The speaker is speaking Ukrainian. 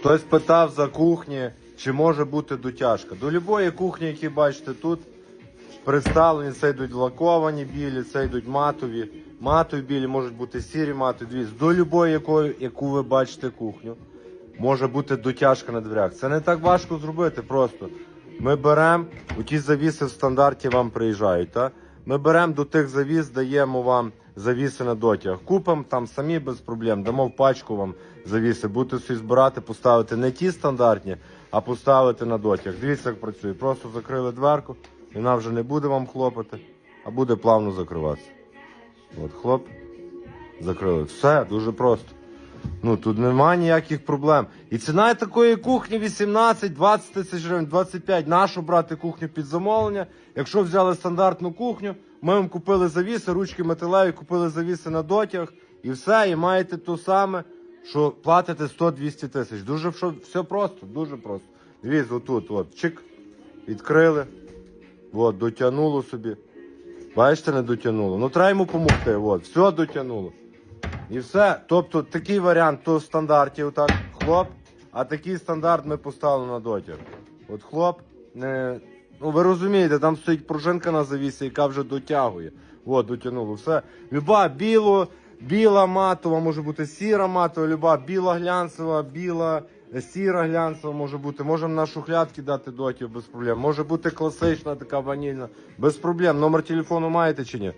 Хтось питав за кухні, чи може бути дотяжка. До любої кухні, які бачите тут, представлені, це йдуть лаковані білі, це йдуть матові. Матові білі можуть бути сірі матові. Дивіться, до любої, якої, яку ви бачите кухню, може бути дотяжка на дверях. Це не так важко зробити просто. Ми беремо, ті завіси в стандарті вам приїжджають. Та? Ми беремо до тих завіс, даємо вам завіси на дотяг. Купимо там самі без проблем, дамо в пачку вам завіси. Будете собі збирати, поставити не ті стандартні, а поставити на дотяг. Дивіться, як працює. Просто закрили дверку, і вона вже не буде вам хлопати, а буде плавно закриватися. От хлоп, закрили. Все, дуже просто. Ну тут немає ніяких проблем. І ціна такої кухні 18-20 тисяч гривень, 25. Нашу брати кухню під замовлення. Якщо взяли стандартну кухню, ми вам купили завіси, ручки металеві, купили завіси на дотяг і все, і маєте то саме, що платите 100-200 тисяч. Дуже все, просто, дуже просто. Дивіться, отут, от, чик, відкрили, от, дотягнуло собі. Бачите, не дотягнуло. Ну треба йому допомогти. От, все дотягнуло. І все. Тобто такий варіант то в стандарті, отак, хлоп, а такий стандарт ми поставили на дотяг. От хлоп, не. Ну ви розумієте, там стоїть пружинка на завісі, яка вже дотягує. От, дотягнуло. Все. Люба біло, біла матова, може бути сіра матова, люба біла глянцева, біла, е, сіра глянцева може бути. Можемо на шухлядки дати дотяг без проблем. Може бути класична така ванільна. Без проблем. Номер телефону маєте чи ні?